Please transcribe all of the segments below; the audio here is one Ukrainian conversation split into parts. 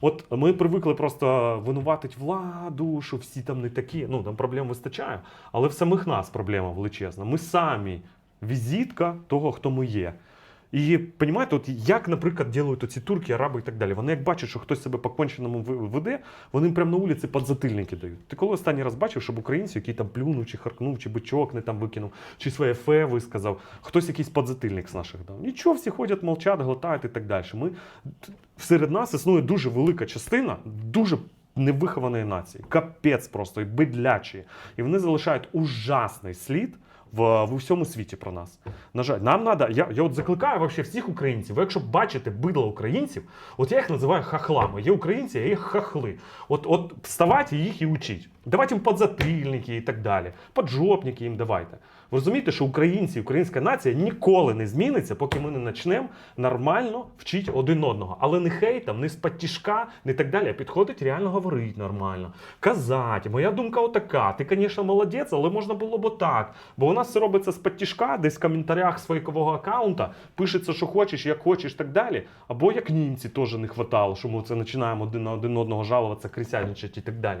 От ми привикли просто винуватить владу, що всі там не такі. Ну там проблем вистачає, але в самих нас проблема величезна. Ми самі візитка того, хто ми є. І розумієте, от як, наприклад, ділають оці турки, араби і так далі. Вони як бачать, що хтось себе по конченому веде, вони прямо на вулиці подзатильники дають. Ти коли останній раз бачив, щоб українці, який там плюнув, чи харкнув, чи бичок не там викинув, чи своє фе висказав, хтось якийсь подзатильник з наших дав. Нічого, всі ходять, мовчать, глотають і так далі. Ми серед нас існує дуже велика частина, дуже. Невихованої нації, капець просто і бидлячі. І вони залишають ужасний слід в, в усьому світі про нас. На жаль, нам треба. Я, я от закликаю вообще всіх українців. Ви якщо бачите бидло українців, от я їх називаю хахлами. Є українці, а є хахли. От, от вставайте їх і учіть. Давайте їм подзатильники і так далі. Поджопники їм давайте. Ви розумієте, що українці, українська нація ніколи не зміниться, поки ми не почнемо нормально вчити один одного. Але не хейтом, не з тяжка, не так далі. А підходить реально говорити нормально. Казати, моя думка отака. Ти, звісно, молодець, але можна було б отак. Бо нас все робиться з тяжка, десь в коментарях з аккаунта пишеться, що хочеш, як хочеш, так далі. Або як німці теж не хватало, що ми це починаємо один на один одного жалуватися, крисяничати і так далі.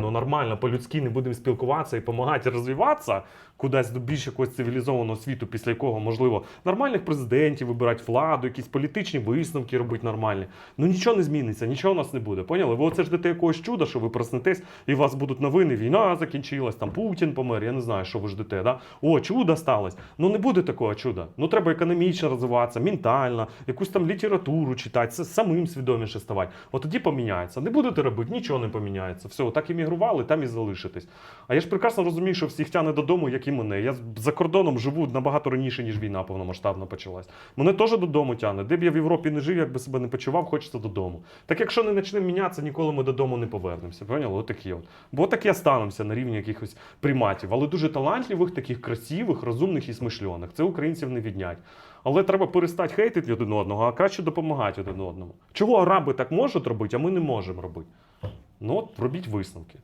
нормально, по-людськи не будемо спілкуватися і допомагати розвиватися кудись до більш якогось цивілізованого світу, після якого можливо нормальних президентів вибирати владу, якісь політичні висновки робити нормальні. Ну нічого не зміниться, нічого у нас не буде. Поняли? Ви оце ждете якогось чуда, що ви проснетесь, і у вас будуть новини, війна закінчилась, там Путін помер. Я не знаю, що ви ждете. Да? О, чудо сталося. Ну не буде такого чуда. Ну треба економічно розвиватися, ментально, якусь там літературу читати, самим свідоміше ставати. От тоді поміняється. Не будете робити, нічого не поміняється. Все, так іммігрували, там і залишитесь. А я ж прекрасно розумію, що всіх тяне додому, як і мене. Я за кордоном живу набагато раніше, ніж війна повномасштабно почалась. Мене теж додому тяне. Де б я в Європі не жив, як би себе не почував, хочеться додому. Так якщо не почнемо мінятися, ніколи ми додому не повернемося. Поняли? Отакі от. Бо так і останемося на рівні якихось приматів. Але дуже талантливих, таких красивих, розумних і смишлених. Це українців не віднять. Але треба перестати хейтити один одного, а краще допомагати один одному. Чого араби так можуть робити, а ми не можемо робити? Ну от робіть висновки.